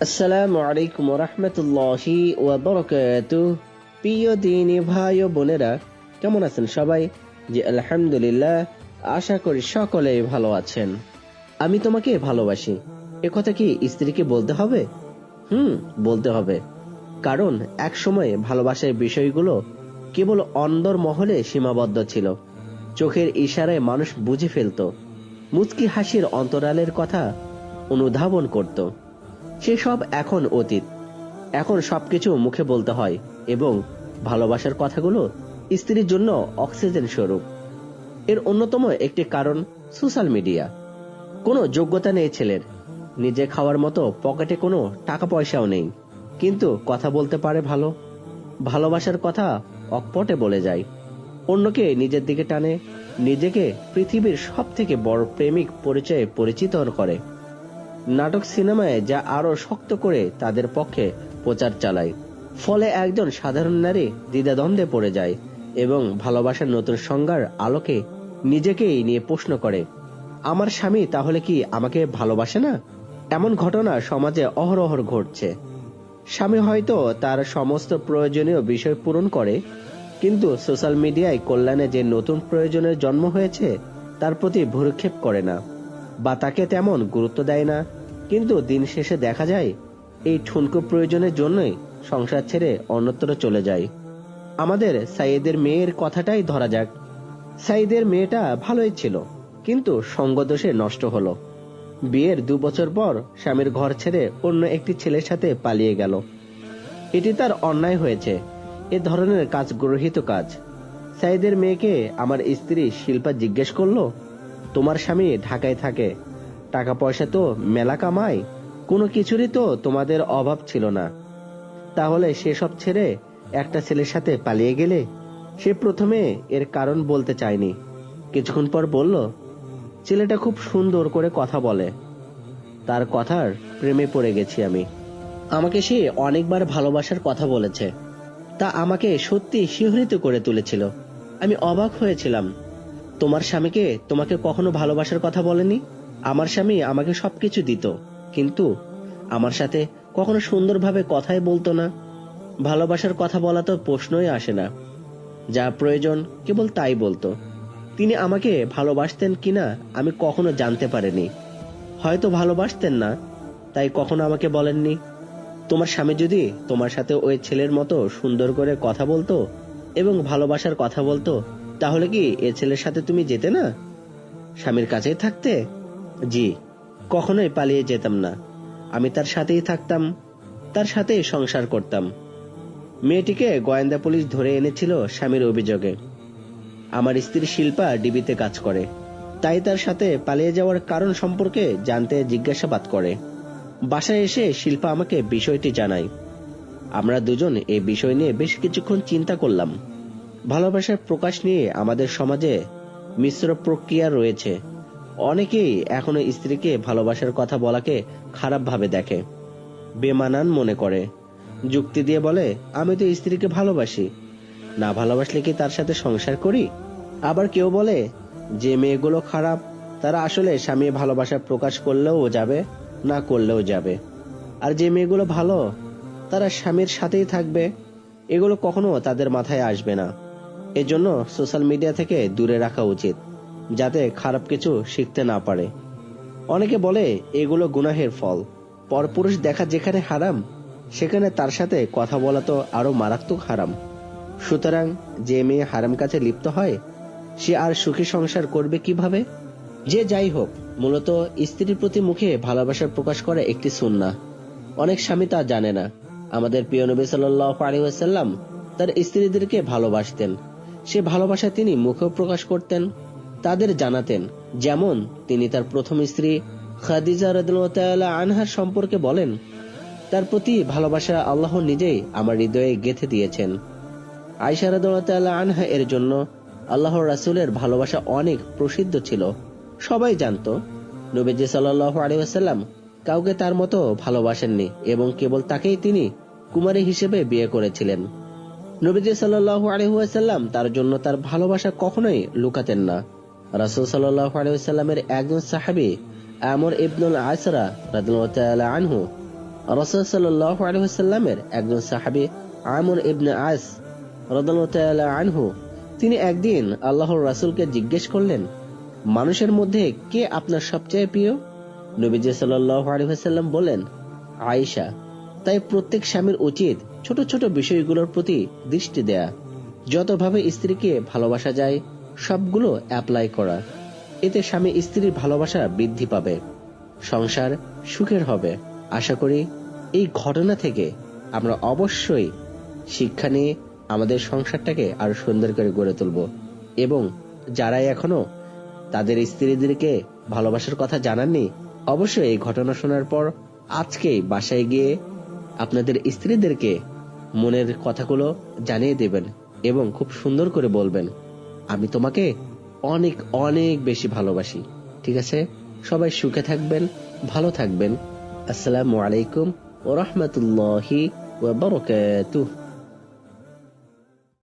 আসসালামু আলাইকুম রহমতুল্লাহি ওয়াবারাকাতু প্রিয় দিনী ভাই ও বোনেরা, কেমন আছেন সবাই? জি, আলহামদুলিল্লাহ, আশা করি সকলেই ভালো আছেন। আমি তোমাকে ভালোবাসি। এ কথা কি স্ত্রীকে বলতে হবে? হুম, বলতে হবে। কারণ এক সময় ভালোবাসার বিষয়গুলো কেবল অন্দর মহলে সীমাবদ্ধ ছিল। চোখের ইশারায় মানুষ বুঝে ফেলতো। মুচকি হাসির অন্তরালের কথা অনুধাবন করত। সেসব এখন অতীত। এখন সবকিছু মুখে বলতে হয় এবং ভালোবাসার কথাগুলো স্ত্রীর জন্য অক্সিজেন স্বরূপ। এর অন্যতম একটি কারণ সোশ্যাল মিডিয়া। কোনো যোগ্যতা নেই ছেলের। নিজে খাওয়ার মতো পকেটে কোনো টাকা পয়সাও নেই। কিন্তু কথা বলতে পারে ভালো। ভালোবাসার কথা অকপটে বলে যায়। অন্যকে নিজের দিকে টানে, নিজেকে পৃথিবীর সব থেকে বড় প্রেমিক পরিচয়ে পরিচিত করে। নাটক সিনেমায় যা আরও শক্ত করে তাদের পক্ষে প্রচার চালায়। ফলে একজন সাধারণ নারী দ্বিধাদ্বন্দ্বে পড়ে যায় এবং ভালোবাসার নতুন সংজ্ঞার আলোকে নিজেকেই নিয়ে প্রশ্ন করে, আমার স্বামী তাহলে কি আমাকে ভালোবাসে না? এমন ঘটনা সমাজে অহরহর ঘটছে। স্বামী হয়তো তার সমস্ত প্রয়োজনীয় বিষয় পূরণ করে, কিন্তু সোশ্যাল মিডিয়ায় কল্যাণে যে নতুন প্রয়োজনের জন্ম হয়েছে, তার প্রতি ভূরক্ষেপ করে না। বা তাকে তেমন গুরুত্ব দেয় না। কিন্তু দিন শেষে দেখা যায়, এই ঠুনকো প্রয়োজনের জন্যই সংসার ছেড়ে অন্যত্র চলে যায়। আমাদের সাইয়েদের মেয়ের কথাটাই ধরা যাক। সাইদের মেয়েটা ভালোই ছিল, কিন্তু সঙ্গদোষে নষ্ট হলো। বিয়ের দু বছর পর স্বামীর ঘর ছেড়ে অন্য একটি ছেলের সাথে পালিয়ে গেল। এটি তার অন্যায় হয়েছে। এ ধরনের কাজ গ্রহিত কাজ। সাইদের মেয়েকে আমার স্ত্রী শিল্পা জিজ্ঞেস করল তোমার স্বামী ঢাকায় থাকে। টাকা পয়সা তো মেলা কামায়, কোনো কিছুরই তো তোমাদের অভাব ছিল না। তাহলে সেসব ছেড়ে একটা ছেলের সাথে পালিয়ে গেলে সে প্রথমে এর কারণ বলতে চায়নি। কিছুক্ষণ পর বলল, ছেলেটা খুব সুন্দর করে কথা বলে। তার কথার প্রেমে পড়ে গেছি আমি। আমাকে সে অনেকবার ভালোবাসার কথা বলেছে। তা আমাকে সত্যি শিহরিত করে তুলেছিল। আমি অবাক হয়েছিলাম। তোমার স্বামীকে তোমাকে কখনো ভালোবাসার কথা বলেনি? আমার স্বামী আমাকে সবকিছু দিত, কিন্তু আমার সাথে কখনো সুন্দরভাবে কথাই বলতো না। ভালোবাসার কথা বলা তো প্রশ্নই আসে না। যা প্রয়োজন কেবল তাই বলতো। তিনি আমাকে ভালোবাসতেন কিনা আমি কখনো জানতে পারিনি। হয়তো ভালোবাসতেন না, তাই কখনো আমাকে বলেননি। তোমার স্বামী যদি তোমার সাথে ওই ছেলের মতো সুন্দর করে কথা বলতো এবং ভালোবাসার কথা বলতো তাহলে কি এ ছেলের সাথে তুমি যেতে না? স্বামীর কাছেই থাকতে? জি, কখনোই পালিয়ে যেতাম না। আমি তার সাথেই থাকতাম, তার সাথেই সংসার করতাম। মেয়েটিকে গোয়েন্দা পুলিশ ধরে এনেছিল স্বামীর অভিযোগে। আমার স্ত্রী শিল্পা ডিবিতে কাজ করে। তাই তার সাথে পালিয়ে যাওয়ার কারণ সম্পর্কে জানতে জিজ্ঞাসাবাদ করে। বাসায় এসে শিল্পা আমাকে বিষয়টি জানায়। আমরা দুজন এই বিষয় নিয়ে বেশ কিছুক্ষণ চিন্তা করলাম। ভালোবাসার প্রকাশ নিয়ে আমাদের সমাজে মিশ্র প্রক্রিয়া রয়েছে। অনেকেই এখনও স্ত্রীকে ভালোবাসার কথা বলাকে খারাপ ভাবে দেখে, বেমানান মনে করে। যুক্তি দিয়ে বলে, আমি তো স্ত্রীকে ভালোবাসি। না ভালোবাসলে কি তার সাথে সংসার করি? আবার কেউ বলে, যে মেয়েগুলো খারাপ, তারা আসলে স্বামী ভালোবাসা প্রকাশ করলেও যাবে, না করলেও যাবে। আর যে মেয়েগুলো ভালো, তারা স্বামীর সাথেই থাকবে। এগুলো কখনো তাদের মাথায় আসবে না। এজন্য সোশ্যাল মিডিয়া থেকে দূরে রাখা উচিত, যাতে খারাপ কিছু শিখতে না পারে। অনেকে বলে, এগুলো গুনাহের ফল। পরপুরুষ দেখা যেখানে হারাম, সেখানে তার সাথে কথা বলা তো আরও মারাত্মক হারাম। সুতরাং যে মেয়ে হারাম কাছে লিপ্ত হয়, সে আর সুখী সংসার করবে কীভাবে? যে যাই হোক, মূলত স্ত্রীর প্রতি মুখে ভালোবাসা প্রকাশ করা একটি সুন্না অনেক স্বামী তা জানে না। আমাদের প্রিয় নবী সাল্লাহ আলিহাসাল্লাম তার স্ত্রীদেরকে ভালোবাসতেন। সে ভালোবাসা তিনি মুখেও প্রকাশ করতেন, তাদের জানাতেন, যেমন তিনি তার প্রথম স্ত্রী খাদিজা রদুল্লাহ আনহার সম্পর্কে বলেন, তার প্রতি ভালোবাসা আল্লাহ নিজেই আমার হৃদয়ে গেথে দিয়েছেন। আয়সা রদুল্লাহ আনহা এর জন্য আল্লাহর রাসুলের ভালোবাসা অনেক প্রসিদ্ধ ছিল। সবাই জানত, নবীজি সাল্লাহ আলিয়াল্লাম কাউকে তার মতো ভালোবাসেননি এবং কেবল তাকেই তিনি কুমারী হিসেবে বিয়ে করেছিলেন। নবীজি সাল্লাহ আলহাসাল্লাম তার জন্য তার ভালোবাসা কখনোই লুকাতেন না। রাসুল সাল্লাহ আলহামের একজন সাহাবি, আমর ইবনুল আসরা রাদিয়াল্লাহু আনহু, রসুল সাল্লাহ আলহামের একজন সাহাবি, আমর ইবনে আস রদাল আনহু। তিনি একদিন আল্লাহর রাসুলকে জিজ্ঞেস করলেন, মানুষের মধ্যে কে আপনার সবচেয়ে প্রিয়? নবীজি সাল্লাহ আলহাম বলেন আয়েশা। তাই প্রত্যেক স্বামীর উচিত ছোট ছোট বিষয়গুলোর প্রতি দৃষ্টি দেয়া। যতভাবে স্ত্রীকে ভালোবাসা যায়, সবগুলো অ্যাপ্লাই করা। এতে স্বামী স্ত্রীর ভালোবাসা বৃদ্ধি পাবে, সংসার সুখের হবে। আশা করি এই ঘটনা থেকে আমরা অবশ্যই শিক্ষা নিয়ে আমাদের সংসারটাকে আরও সুন্দর করে গড়ে তুলব এবং যারাই এখনও তাদের স্ত্রীদেরকে ভালোবাসার কথা জানাননি, অবশ্যই এই ঘটনা শোনার পর আজকেই বাসায় গিয়ে আপনাদের স্ত্রীদেরকে মনের কথাগুলো জানিয়ে দেবেন এবং খুব সুন্দর করে বলবেন, আমি তোমাকে অনেক অনেক বেশি ভালোবাসি। ঠিক আছে? সবাই সুখে থাকবেন, ভালো থাকবেন। আসসালামু আলাইকুম রহমতুল্লাহি ওয়া বারাকাতুহু।